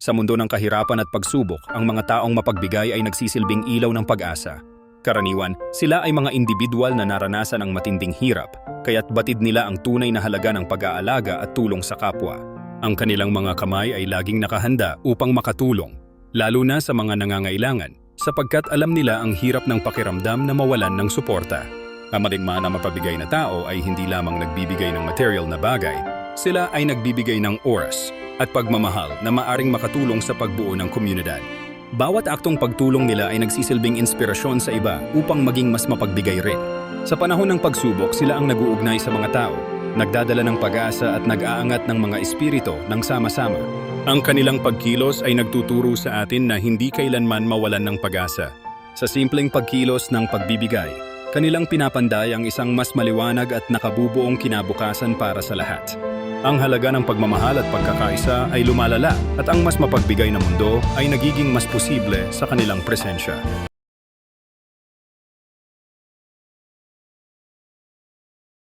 Sa mundo ng kahirapan at pagsubok, ang mga taong mapagbigay ay nagsisilbing ilaw ng pag-asa. Karaniwan, sila ay mga individual na naranasan ang matinding hirap, kaya't batid nila ang tunay na halaga ng pag-aalaga at tulong sa kapwa. Ang kanilang mga kamay ay laging nakahanda upang makatulong, lalo na sa mga nangangailangan, sapagkat alam nila ang hirap ng pakiramdam na mawalan ng suporta. Ang maligma na mapabigay na tao ay hindi lamang nagbibigay ng material na bagay, sila ay nagbibigay ng oras at pagmamahal na maaring makatulong sa pagbuo ng komunidad. Bawat aktong pagtulong nila ay nagsisilbing inspirasyon sa iba upang maging mas mapagbigay rin. Sa panahon ng pagsubok, sila ang naguugnay sa mga tao, nagdadala ng pag-asa at nag-aangat ng mga espirito ng sama-sama. Ang kanilang pagkilos ay nagtuturo sa atin na hindi kailanman mawalan ng pag-asa. Sa simpleng pagkilos ng pagbibigay, kanilang pinapanday ang isang mas maliwanag at nakabubuong kinabukasan para sa lahat. Ang halaga ng pagmamahal at pagkakaisa ay lumalala at ang mas mapagbigay na mundo ay nagiging mas posible sa kanilang presensya.